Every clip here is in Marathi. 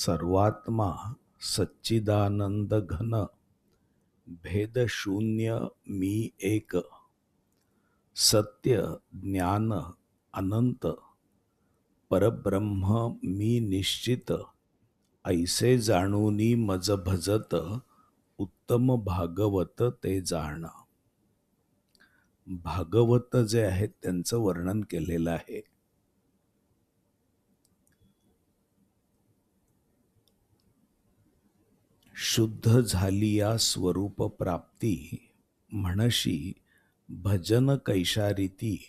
सर्वात्मा सच्चिदानंद घन भेदशून्य मी एक सत्य ज्ञान अनंत परब्रह्म मी निश्चित ऐसे जाणूनी मज भजत उत्तम भागवत ते जाण. भागवत जे आहेत त्यांचं वर्णन केलेलं आहे. शुद्ध झाली या स्वरूप प्राप्ती म्हणशी भजन कैशारीती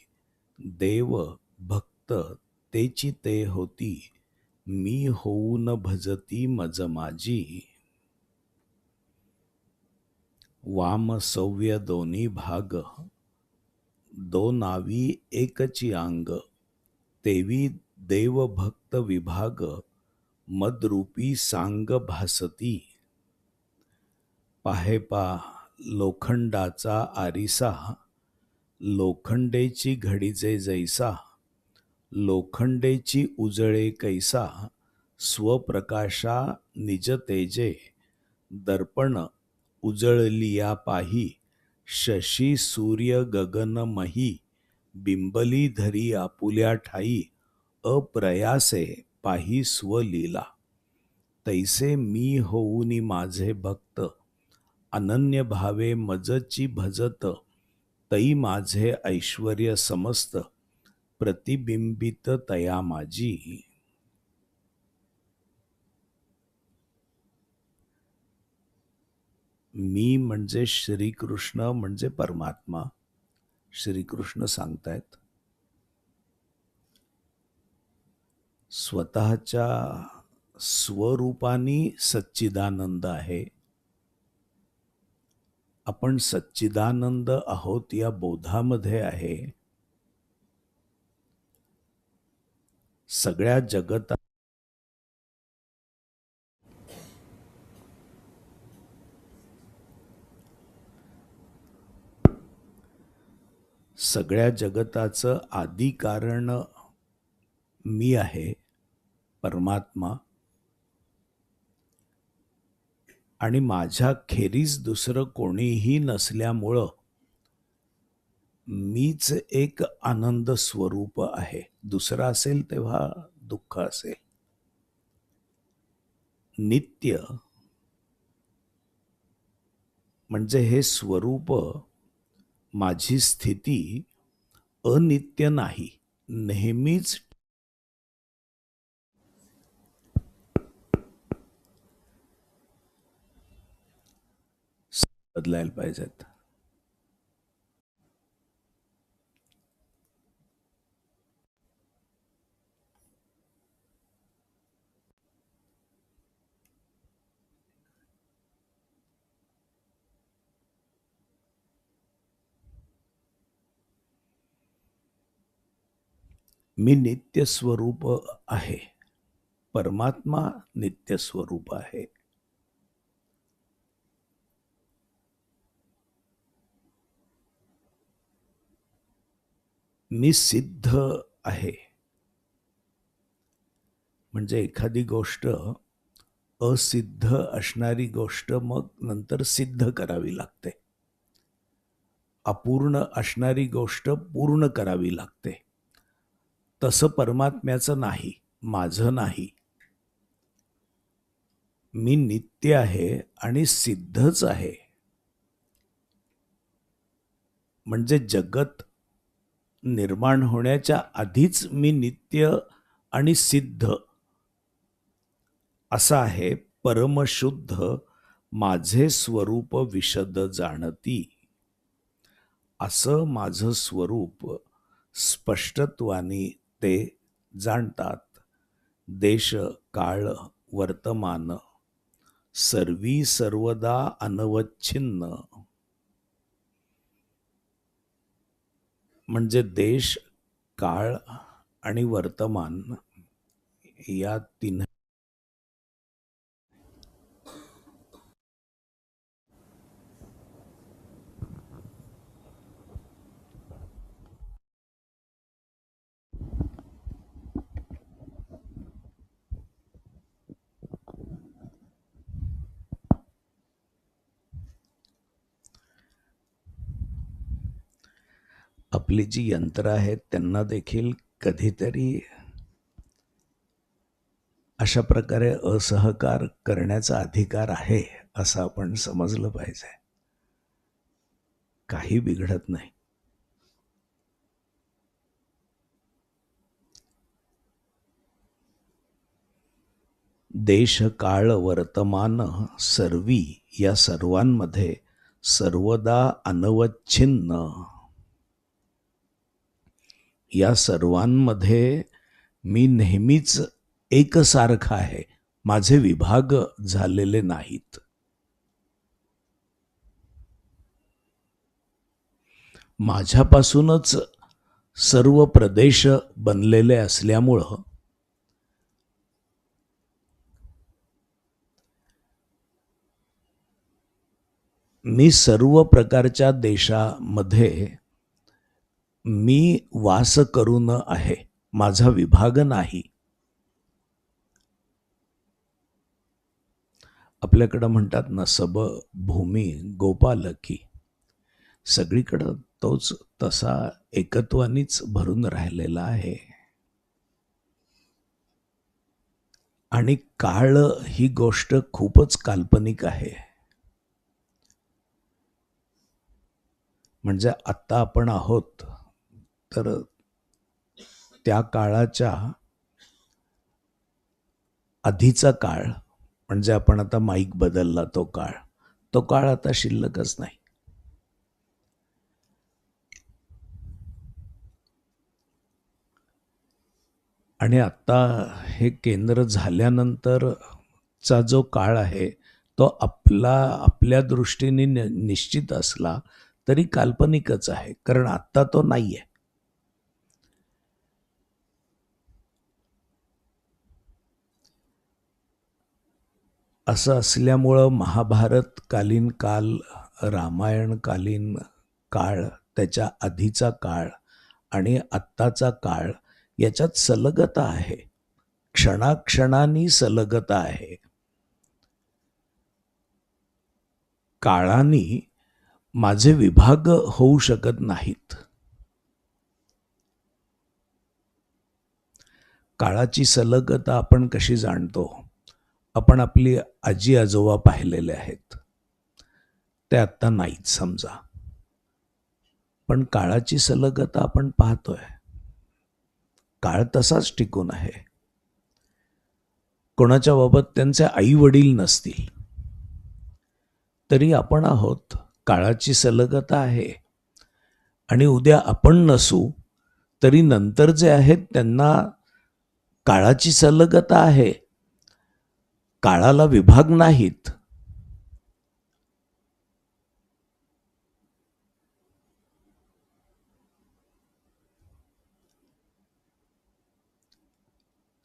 देव भक्त तेची ते होती मी होऊन भजती मज माझी वाम सव्य दोन्ही भाग दोनावी एकची अंग तेवी देवभक्त विभाग मदरूपी सांग भासती. पाहेपा लोखंडाचा आरिसा लोखंडेची घडीचे जैसा लोखंडेची उजळे कैसा स्वप्रकाशा निज तेजे दर्पण उजळलिया पाही शशी सूर्य गगनमही बिंबली धरी आपुल्या ठाई अप्रयासे पाही स्वलीला तैसे मी होऊनी माझे भक्त अनन्य भावे मजची भजत तई माझे ऐश्वर्य समस्त प्रतिबिंबित तया माझी. मी म्हणजे श्रीकृष्ण म्हणजे परमात्मा श्रीकृष्ण सांगतायत. स्वतःच्या स्वरूपानी सच्चिदानंद आहे. आपण सच्चिदानंद आहोत या बोधामध्ये आहे. सगळ्या जगता सगळ्या जगताचं आदी कारण मी आहे परमात्मा. आणि माझ्या खेरीज दुसरं कोणीही नसल्यामुळं मीच एक आनंद स्वरूप आहे. दुसरा असेल तेव्हा दुःख असेल. नित्य म्हणजे हे स्वरूप माझी स्थिती अनित्य नाही. नेहमीच बदलायला पाहिजेत. मी नित्य स्वरूप आहे. परमात्मा नित्य स्वरूप आहे. मी सिद्ध आहे. म्हणजे एखादी गोष्ट असिद्ध असणारी गोष्ट मग नंतर सिद्ध करावी लागते. अपूर्ण असणारी गोष्ट पूर्ण करावी लागते. तसं परमात्म्याचं नाही माझं नाही. मी नित्य आहे आणि सिद्धच आहे. म्हणजे जगत निर्माण होण्याच्या आधीच मी नित्य आणि सिद्ध असा आहे परमशुद्ध माझे स्वरूप विशद जाणती. असं माझं स्वरूप स्पष्टत्वाने ते जाणतात. देश काळ वर्तमान सर्वी सर्वदा अनवच्छिन्न म्हणजे देश काळ आणि वर्तमान या तीन आपली जी यंत्र आहेत त्यांना देखील कधीतरी अशा प्रकारे असहकार करण्याचा अधिकार आहे असं आपण समजलं पाहिजे. काही बिघडत नाही. देश काळ वर्तमान सर्वी या सर्वांमध्ये सर्वदा अनवच्छिन्न या सर्वांमध्ये मी नेहमीच एकसारखा आहे. माझे विभाग झालेले नाहीत. माझ्यापासूनच सर्व प्रदेश बनलेले असल्यामुळं मी सर्व प्रकारच्या देशामध्ये मी वास करून आहे माझा विभाग नाही. आपल्याकडं म्हणतात ना सब भूमी गोपालकी. सगळीकडं तोच तसा एकत्वानीच भरून राहिलेला आहे. आणि काळ ही गोष्ट खूपच काल्पनिक आहे. म्हणजे आत्ता आपण आहोत तर त्या काळाच्या आधीचा काळ म्हणजे आपण आता माईक बदलला तो काळ तो काळ आता शिल्लकच नाही. आणि आत्ता हे केंद्र झाल्यानंतरचा जो काळ आहे तो आपला आपल्या दृष्टीने निश्चित असला तरी काल्पनिकच आहे कारण आत्ता तो नाही आहे असं असल्यामुळं महाभारतकालीन काल रामायणकालीन काळ त्याच्या आधीचा काळ आणि आत्ताचा काळ याच्यात सलगता आहे. क्षणाक्षणानी सलगता आहे. काळानी माझे विभाग होऊ शकत नाहीत. काळाची सलगता आपण कशी जाणतो? आपण आपली आजी आजोबा पाहिलेले आहेत. ते आत्ता नाहीत समजा. पण काळाची सलगता आपण पाहतोय. काळ तसाच टिकून आहे. कोणाच्या बाबत त्यांचे आई वडील नसतील. तरी आपण आहोत. काळाची सलगता आहे. आणि उद्या आपण नसू तरी नंतर जे आहेत त्यांना काळाची सलगता आहे. काळाला विभाग नाहीत.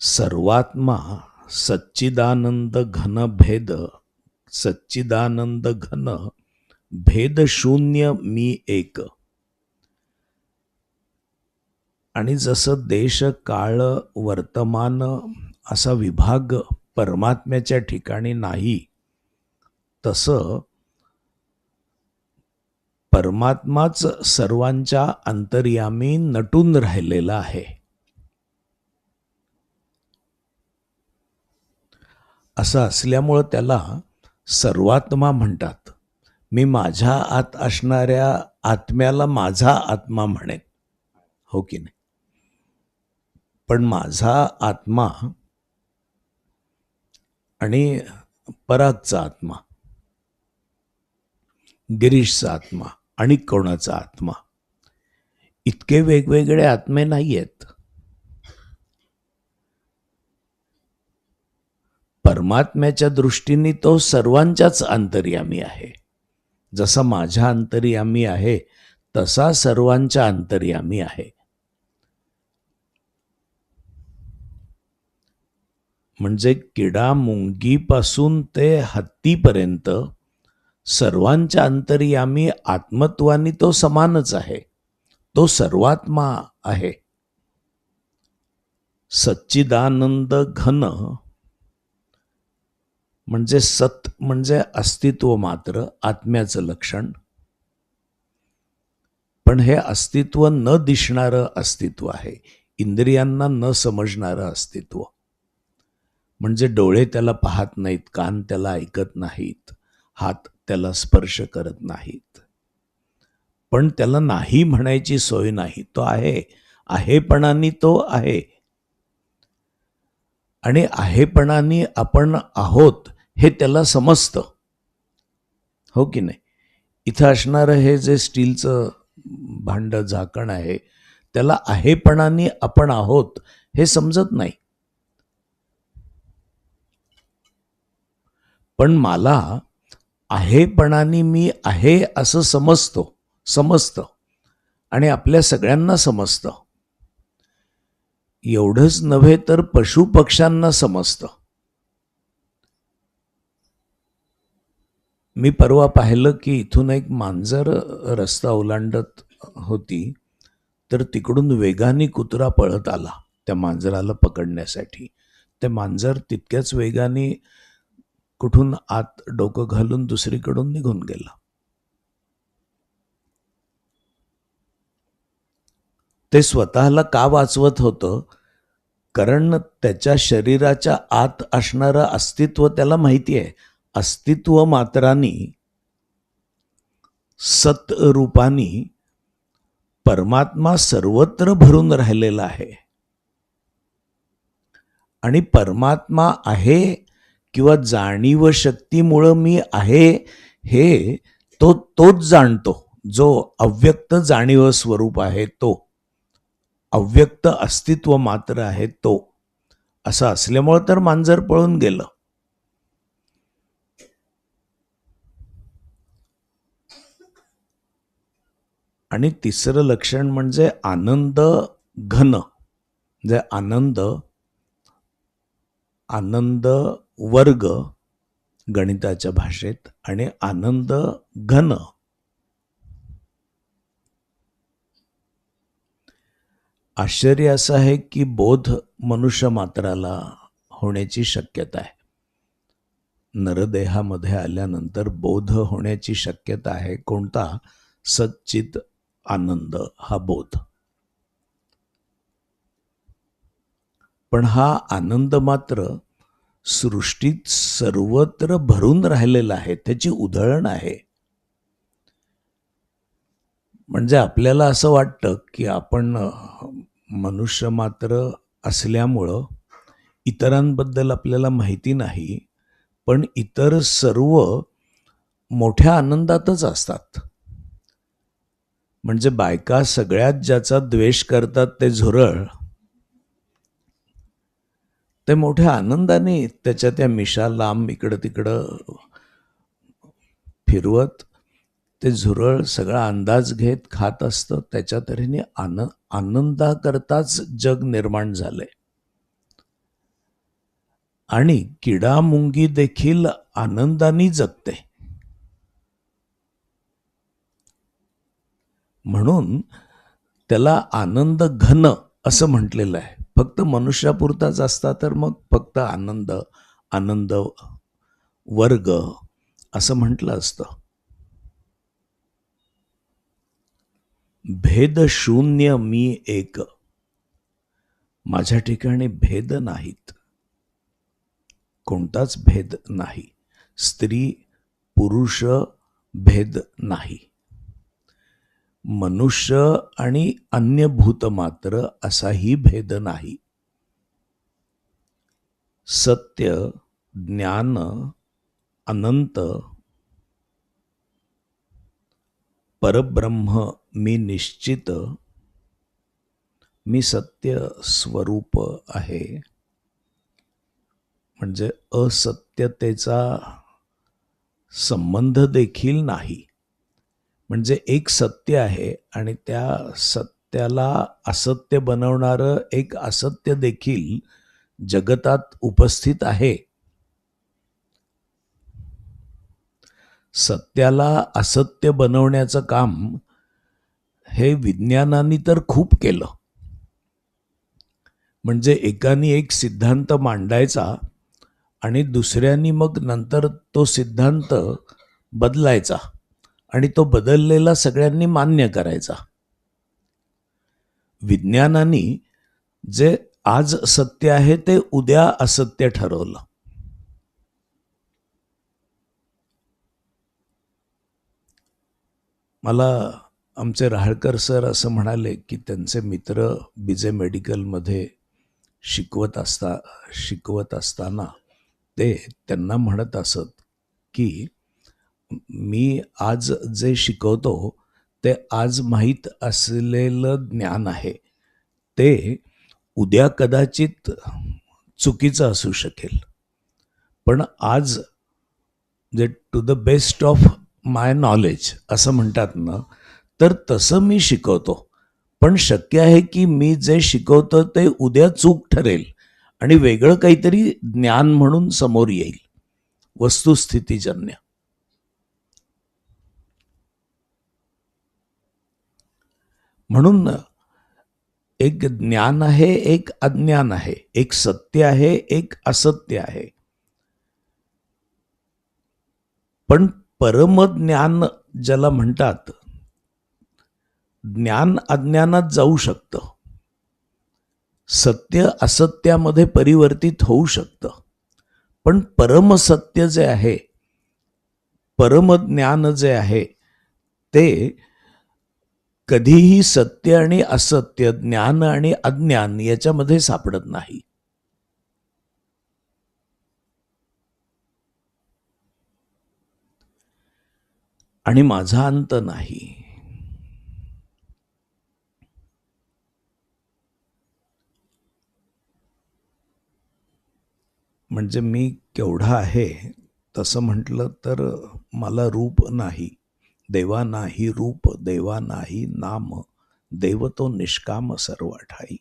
सर्वात्मा सच्चिदानंद घन भेद सच्चिदानंद घन भेद शून्य मी एक. आणि जसं देश काळ वर्तमान असा विभाग परमात्म्याच्या ठिकाणी नाही तसं परमात्माच सर्वांच्या अंतर्यामी नटून राहिलेला आहे. असं असल्यामुळं त्याला सर्वात्मा म्हणतात. मी माझ्या आत असणाऱ्या आत्म्याला माझा आत्मा म्हणेन. हो की नाही? पण माझा आत्मा आणि परागचा आत्मा गिरीशचा आत्मा आणि कोणाचा आत्मा. इतके वेगवेगळे आत्मे नाही आहेत परमात्म्याच्या दृष्टीने तो सर्वांच्याच अंतर्यामी आहे. जसा माझ्या अंतर्यामी आहे तसा सर्वांच्या अंतर्यामी आहे. म्हणजे किडा मुंगीपासून ते हत्तीपर्यंत सर्वांच्या अंतर्यामी आत्मत्वानी तो समानच आहे. तो सर्वात्मा आहे. सच्चिदानंद घन म्हणजे सत म्हणजे अस्तित्व मात्र आत्म्याचं लक्षण. पण हे अस्तित्व न दिसणारं अस्तित्व आहे. इंद्रियांना न समजणारं अस्तित्व. म्हणजे डोळे त्याला पाहत नाहीत कान त्याला ऐकत नाहीत हात त्याला स्पर्श करत नाहीत. पण त्याला नाही म्हणायची सोय नाही तो आहे. आहेपणाने तो आहे. आणि आहेपणाने आपण आहोत हे त्याला समजतं. हो की नाही? इथं असणारं हे जे स्टीलचं भांड झाकण आहे त्याला आहेपणाने आपण आहोत हे समजत नाही. पण मला आहेपणाने मी आहे असं समजतो समजतं आणि आपल्या सगळ्यांना समजतं. एवढंच नव्हे तर पशुपक्ष्यांना समजतं. मी परवा पाहिलं की इथून एक मांजर रस्ता ओलांडत होती तर तिकडून वेगाने कुत्रा पळत आला त्या मांजराला पकडण्यासाठी. ते मांजर तितक्याच वेगाने कुठून आत डोकं घालून दुसरीकडून निघून गेला. ते स्वतःला का वाचवत होतं? कारण त्याच्या शरीराच्या आत असणारं अस्तित्व त्याला माहिती आहे अस्तित्व मात्रानी सत रूपानी परमात्मा सर्वत्र भरून राहिलेला आहे. आणि परमात्मा आहे किंवा जाणीव शक्तीमुळं मी आहे हे तो तोच जाणतो. जो अव्यक्त जाणीव स्वरूप आहे तो. अव्यक्त अस्तित्व मात्र आहे तो. असं असल्यामुळं तर मांजर पळून गेलं. आणि तिसरं लक्षण म्हणजे आनंद घन. म्हणजे आनंद आनंद वर्ग गणिताच्या भाषेत आणि आनंद घन. आश्चर्य असं आहे की बोध मनुष्य मात्राला होण्याची शक्यता आहे. नरदेहामध्ये आल्यानंतर बोध होण्याची शक्यता आहे. कोणता? सच्चित आनंद हा बोध. पण हा आनंद मात्र सृष्टीत सर्वत्र भरून राहिलेलं आहे त्याची उधळण आहे. म्हणजे आपल्याला असं वाटतं की आपण मनुष्य मात्र असल्यामुळं इतरांबद्दल आपल्याला माहिती नाही पण इतर सर्व मोठ्या आनंदातच असतात. म्हणजे बायका सगळ्यात ज्याचा द्वेष करतात ते झुरळ ते मोठ्या आनंदाने त्याच्या त्या मिशा लांब इकडं तिकडं फिरवत ते झुरळ सगळा अंदाज घेत खात असतं. त्याच्या तऱ्हेने आन आनंदाकरताच जग निर्माण झालंय. आणि किडा मुंगी देखील आनंदाने जगते. म्हणून त्याला आनंद घन असं म्हटलेलं आहे. फक्त मनुष्यापुरताच असता तर मग फक्त आनंद आनंद वर्ग असं म्हटलं असतं. भेद शून्य मी एक. माझ्या ठिकाणी भेद नाहीत. कोणताच भेद नाही. स्त्री पुरुष भेद नाही. मनुष्य आणि अन्य भूत मात्र असाही भेद नाही. सत्य ज्ञान अनंत परब्रह्म मी निश्चित मी सत्य स्वरूप आहे. म्हणजे असत्यतेचा संबंध देखील नाही. म्हणजे एक सत्य आहे आणि त्या सत्याला असत्य बनवणारं एक असत्य देखील जगतात उपस्थित आहे. सत्याला असत्य बनवण्याचं काम हे विज्ञानाने तर खूप केलं. म्हणजे एकानी एक सिद्धांत मांडायचा आणि दुसऱ्यानी मग नंतर तो सिद्धांत बदलायचा. आणि तो बदललेला सगळ्यांनी मान्य करायचा. विज्ञानाने जे आज सत्य आहे ते उद्या असत्य ठरवलं. मला आमचे राहळकर सर असं म्हणाले की त्यांचे मित्र बिजे मेडिकलमध्ये शिकवत असता शिकवत असताना ते त्यांना म्हणत असत की मी आज जे शिकवतो ते आज माहीत असलेलं ज्ञान आहे. ते उद्या कदाचित चुकीचं असू शकेल. पण आज जे to the best of my knowledge असं म्हणतात ना तर तसं मी शिकवतो. पण शक्य आहे की मी जे शिकवतो ते उद्या चूक ठरेल आणि वेगळं काहीतरी ज्ञान म्हणून समोर येईल. वस्तुस्थितीजन्य. म्हणून एक ज्ञान आहे एक अज्ञान आहे एक सत्य आहे एक असत्य आहे. पण परमज्ञान ज्याला म्हणतात ज्ञान अज्ञानात जाऊ शकतं. सत्य असत्यामध्ये परिवर्तित होऊ शकतं. पण परमसत्य जे आहे परमज्ञान जे आहे ते कधीही सत्य आणि असत्य ज्ञान आणि अज्ञान याच्यामध्ये सापडत नाही. आणि माझा अंत नाही. म्हणजे मी केवढा आहे तसं म्हटलं तर मला रूप नाही. देवा नाही रूप देवा नाही नाम देव तो निष्काम सर्व ठाई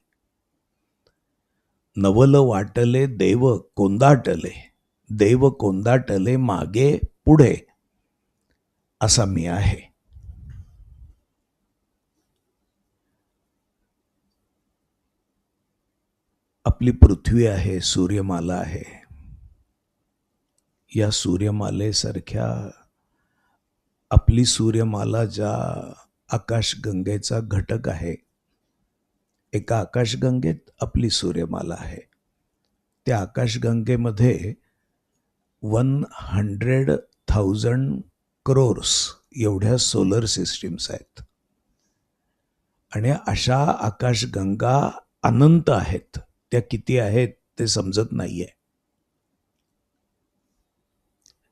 नवल वाटले देव कोंदाटले देव कोंदाटले मागे पुढे असा मी आहे. आपली पृथ्वी आहे सूर्यमाला आहे. या सूर्यमालेसारख्या आपली सूर्यमाला ज्या आकाशगंगेचा घटक आहे एका आकाशगंगेत आपली सूर्यमाला आहे. त्या आकाशगंगेमध्ये वन हंड्रेड थाउजंड क्रोर्स एवढ्या सोलर सिस्टीम्स आहेत. आणि अशा आकाशगंगा अनंत आहेत. त्या किती आहेत ते समजत नाहीये.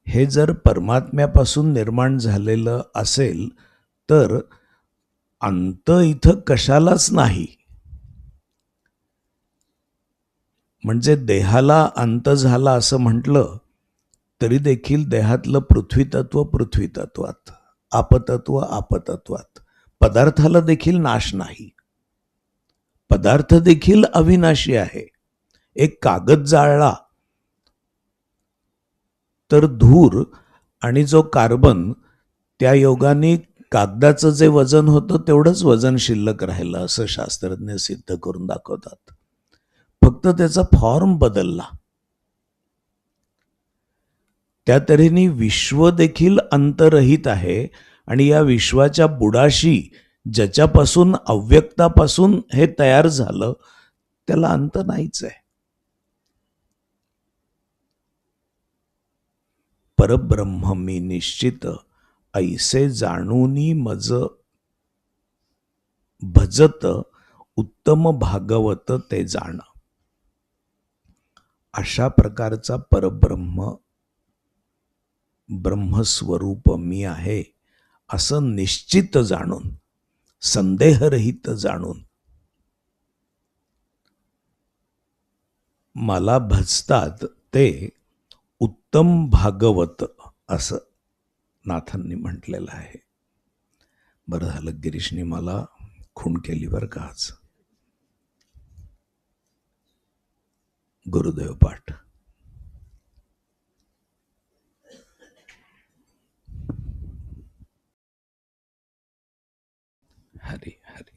हे जर परमात्म्यापासून निर्माण झालेलं असेल तर अंत इथं कशालाच नाही. म्हणजे देहाला अंत झाला असं म्हटलं तरी देखील देहातलं पृथ्वी तत्व पृथ्वी आपतत्व आपतत्वात. पदार्थाला देखील नाश नाही. पदार्थ देखील अविनाशी आहे. एक कागद जाळला तर धूर आणि जो कार्बन त्या योगाने कागदाचं जे वजन होतं तेवढंच वजन शिल्लक राहिलं असं शास्त्रज्ञ सिद्ध करून दाखवतात. फक्त त्याचा फॉर्म बदलला. त्या तऱ्हेने विश्व देखील अंतरहित आहे आणि या विश्वाच्या बुडाशी ज्याच्यापासून अव्यक्तापासून हे तयार झालं त्याला अंत नाहीच आहे. परब्रह्म मी निश्चित ऐसे जाणूनी मज भजत उत्तम भागवत ते जाण. अशा प्रकारचा परब्रह्म ब्रह्मस्वरूप मी आहे असं निश्चित जाणून संदेहरहित जाणून. मला भजतात ते उत्तम भागवत असं नाथांनी म्हटलेलं आहे. बरं झालं गिरीशनी मला खूण केली बरं का आज. गुरुदेव पाठ. हरी हरी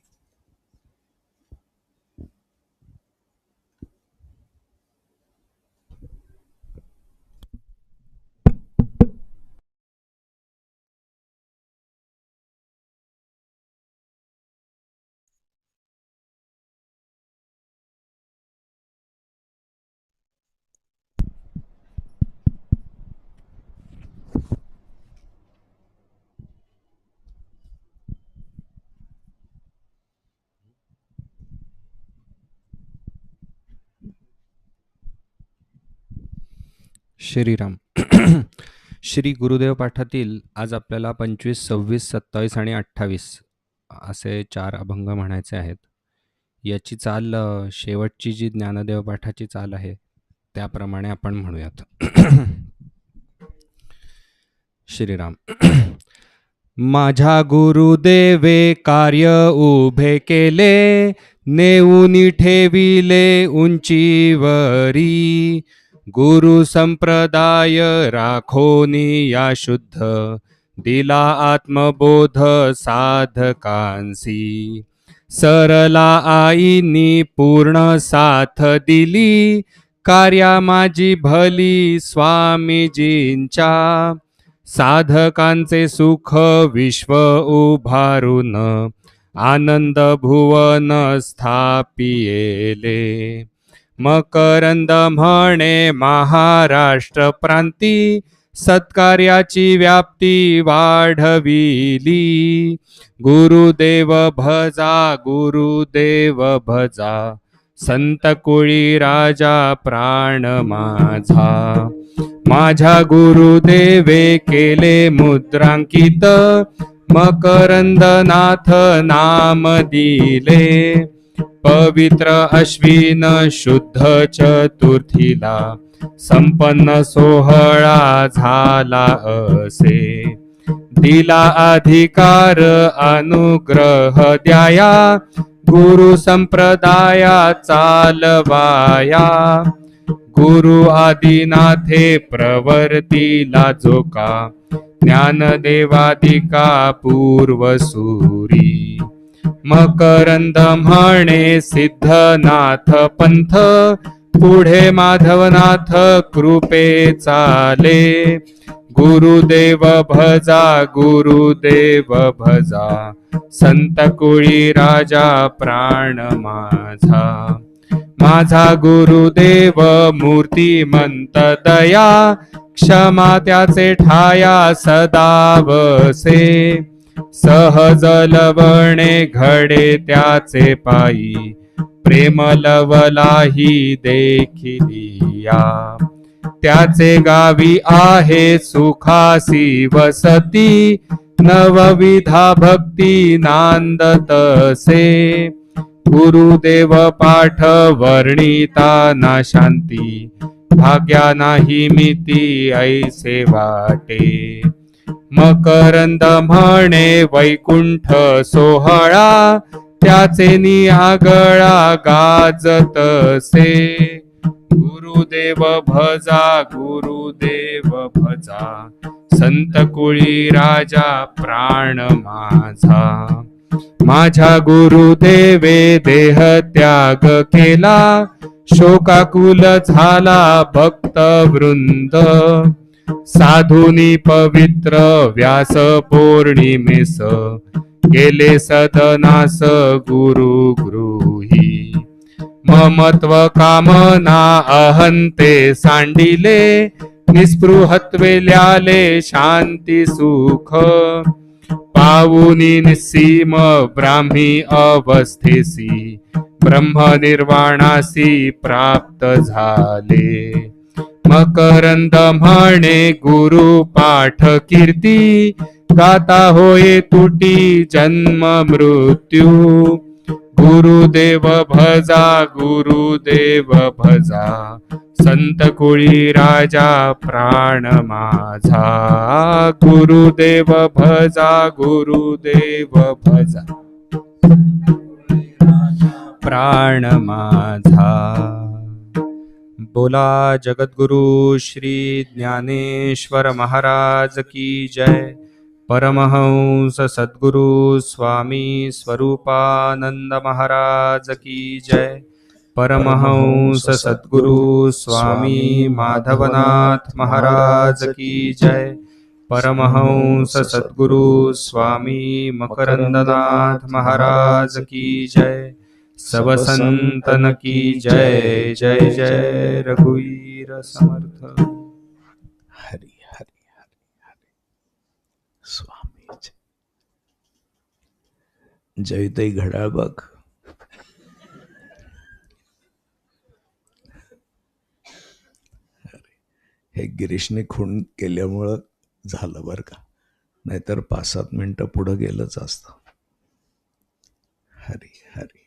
श्रीराम. श्री गुरुदेव पाठातील आज आपल्याला पंचवीस सव्वीस सत्तावीस आणि अठ्ठावीस असे चार अभंग म्हणायचे आहेत. याची चाल शेवटची जी ज्ञानदेव पाठाची चाल आहे त्याप्रमाणे आपण म्हणूयात. श्रीराम. माझ्या गुरुदेवे कार्य उभे केले नेऊनी ठेविले उंचीवरी. गुरु संप्रदाय राखोनी या शुद्ध दिला आत्मबोध साधकांसी. सरला आईनी पूर्ण साथ दिली कार्या माझी भली स्वामीजींच्या. साधकांचे सुख विश्व उभारून आनंद भुवन स्थापियेले. मकरंद म्हणे महाराष्ट्र प्रांती सत्कार्याची व्याप्ती वाढविली. गुरुदेव भजा गुरुदेव भजा संत कुळी राजा प्राण माझा. माझ्या गुरुदेवे केले मुद्रांकित मकरंदनाथ नाम दिले. पवित्र अश्विन शुद्ध चतुर्थीला संपन्न सोहळा झाला असे. दिला अधिकार अनुग्रह द्याया गुरु संप्रदाया चालवाया. गुरु आदिनाथे प्रवर्तीला जोका ज्ञानदेवादिका पूर्वसूरी. मकरंद म्हणे सिद्धनाथ पंथ. पुढे माधवनाथ कृपे चाले. गुरुदेव भजा गुरुदेव भजा. संत कुळी राजा प्राण माझा. माझा गुरुदेव मूर्तिमंत दया. क्षमा त्याचे ठाया सदावसे. सहज लवणे घडे त्याचे पायी प्रेम लवलाही देखिलिया त्याचे गावी आहे सुखासी वसती नवविधा भक्ती नांदतसे गुरुदेव पाठ वर्णिता ना शांती भाग्या नाही मिती ऐसे वाटे. मकरंद म्हणे वैकुंठ सोहळा त्याचे निहागळा गाजतसे गुरुदेव भजा गुरुदेव भजा संत कुळी राजा प्राण माझा. माझ्या गुरुदेवे देह त्याग केला शोकाकुल झाला भक्त वृंद साधुनी पवित्र व्यास पौर्णिमेस गेले सदनास गुरु गृही. ममत्व कामना अहंते सांडिले निस्पृहत्वे ल्याले शांती सुख. पाऊनी निसीम ब्राह्मी अवस्थेसी ब्रह्मनिर्वाणासी प्राप्त झाले. मकरंद म्हणे गुरु पाठ कीर्ती गाता होय तुटी जन्म मृत्यू. गुरुदेव भजा गुरुदेव भजा संत कुळी राजा प्राण माझा. गुरुदेव भजा गुरुदेव भजा प्राण माझा. बोला जगद्गुरु श्री ज्ञानेश्वर महाराज की जय। परमहंस सद्गुरु स्वामी स्वरूपानंद महाराज की जय। परमहंस सद्गुरु स्वामी माधवनाथ महाराज की जय। परमहंस सद्गुरु स्वामी मकरंदनाथ महाराज की जय। सब संतन की जय जय जय रघुवीर समर्थ। हरी हरी हरी हरी। स्वामी जयताई घड्याळ बघ हे गिरीशने खून केल्यामुळं झालं बरं का. नाहीतर पाच सात मिनटं पुढं गेलंच असतं. हरी हरी